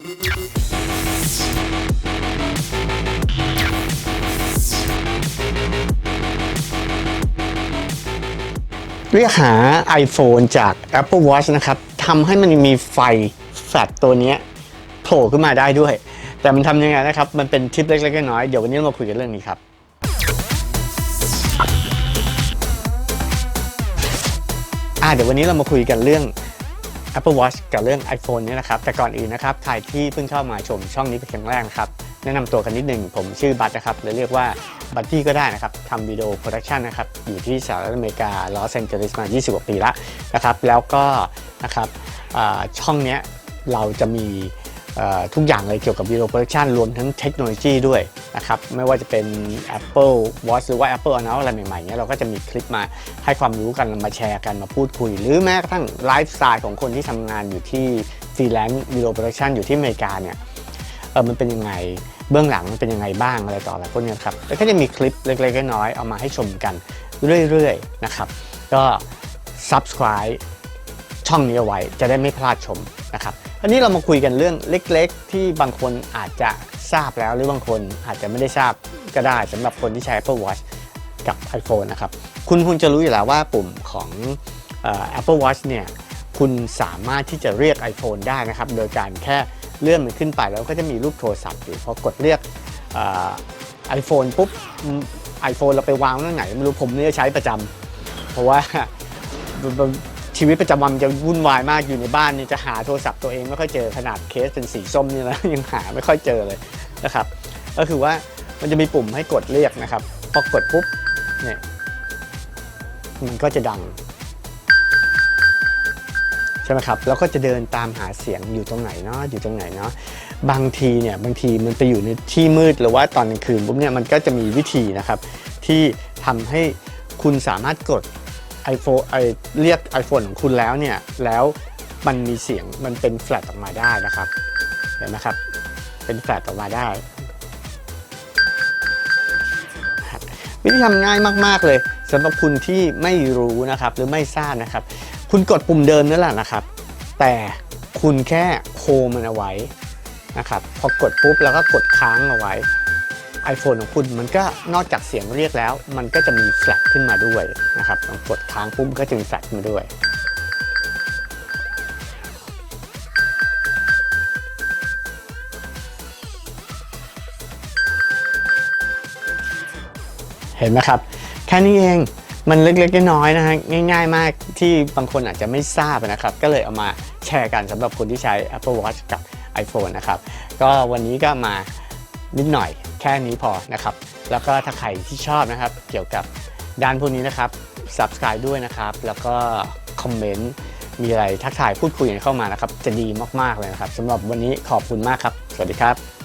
เรียกหา iPhone จาก Apple Watch นะครับทำให้มันมีไฟแฟลชตัวนี้โผล่ขึ้นมาได้ด้วย แต่มันทำยังไงนะครับ มันเป็นทิปเล็กๆน้อยๆเดี๋ยววันนี้เรามาคุยกันเรื่องนี้ครับ อ่าเดี๋ยววันนี้เรามาคุยกันเรื่อง Apple Watch กับเรื่อง iPhone เนี่ยนะครับ แต่ก่อนอื่นนะครับ ใครที่เพิ่งเข้ามาชมช่องนี้เป็นครั้งแรกนะครับ แนะนำตัวกันนิดหนึ่ง ผมชื่อบัตนะครับหรือเรียกว่าบัตตี้ก็ได้นะครับทำวิดีโอโปรดักชันนะครับ อยู่ที่สหรัฐอเมริกาลอสแอนเจลิสมา 20 กว่าปีละนะครับ แล้วก็นะครับช่องเนี้ยเราจะมีทุกอย่างเลยเกี่ยวกับวิดีโอโปรดักชันรวมทั้งเทคโนโลยีด้วย นะครับไม่ว่าจะเป็น Apple Watch หรือว่า Apple Announce อะไรใหม่ๆเนี้ยเราก็จะมีคลิปมาให้ความรู้กันมาแชร์กันมาพูดคุย หรือแม้กระทั่งไลฟ์สไตล์ของคนที่ทำงานอยู่ที่ฟรีแลนซ์วิดีโอโปรดักชันอยู่ที่อเมริกาเนี่ยเออมันเป็นยังไงเบื้องหลังมันเป็นยังไงบ้างอะไรต่ออะไรพวกนี้ครับแล้วก็จะมีคลิปเล็กๆน้อยๆเอามาให้ชมกันเรื่อยๆนะครับก็ subscribe ช่องนี้เอาไว้จะได้ไม่พลาดชมนะครับ อันนี้เรามาคุยกันเรื่องเล็ก ๆ ที่บางคนอาจจะทราบแล้วหรือบางคนอาจจะไม่ได้ทราบก็ได้สำหรับคนที่ใช้ Apple Watch กับ iPhone นะครับ คุณคุณจะรู้อยู่แล้วว่าปุ่มของอ Apple Watch เนี่ยคุณสามารถที่จะเรียก iPhone ได้นะครับ โดยการแค่เลื่อนมันขึ้นไปแล้วก็จะมีรูปโทรศัพท์อยู่พอกดเรียกไอโฟนปุ๊บไอโฟนเราไปวางตรงไหนไม่รู้ผมเนี่ยใช้ประจำเพราะว่า ชีวิตประจำวันมันจะวุ่นวายมากอยู่ในบ้านเนี่ยจะหาโทรศัพท์ตัวเองไม่ค่อยเจอขนาดเคสเป็นสีส้มนี่นะยังหาไม่ค่อยเจอเลยนะครับ ก็คือว่ามันจะมีปุ่มให้กดเรียกนะครับพอกดปุ๊บเนี่ยมันก็จะดังใช่ไหมครับแล้วก็จะเดินตามหาเสียงอยู่ตรงไหนเนาะอยู่ตรงไหนเนาะบางทีเนี่ยบางทีมันไปอยู่ในที่มืดหรือว่าตอนกลางคืนปุ๊บเนี่ยมันก็จะมีวิธีนะครับ ที่ทำให้คุณสามารถกด iPhone ไอเรียก iPhone ของคุณแล้วเนี่ย แล้วมันมีเสียงมันเป็นแฟลชออกมาได้นะครับ เห็นไหมครับ เป็นแฟลชออกมาได้ วิธีทำง่ายมาก ๆ เลยสำหรับคุณที่ไม่รู้นะครับ หรือไม่ทราบนะครับ คุณกดปุ่มเดิมนั่นแหละนะครับ แต่คุณแค่โคมันเอาไว้นะครับ พอกดปุ๊บแล้วก็กดค้างเอาไว้ iPhone ของคุณมันก็นอกจากเสียงเรียกแล้ว มันก็จะมีแฟลชขึ้นมาด้วยนะครับลองกดค้างปุ๊บก็จะมีแฟลชมาด้วยเห็นไหมครับ แค่นี้เองมันเล็กๆน้อยๆนะฮะง่าย ๆ มากที่บางคนอาจจะไม่ทราบนะครับ ก็เลยเอามาแชร์กันสำหรับคนที่ใช้ Apple Watch กับ iPhone นะครับ ก็วันนี้ก็มา นิดหน่อยแค่นี้พอนะครับ แล้วก็ถ้าใครที่ชอบนะครับ เกี่ยวกับด้านพวกนี้นะครับ Subscribe ด้วยนะครับ แล้วก็คอมเมนต์มีอะไรทักทายพูดคุยกันเข้ามานะครับ จะดีมากๆเลยนะครับสำหรับวันนี้ขอบคุณมากครับ สวัสดีครับ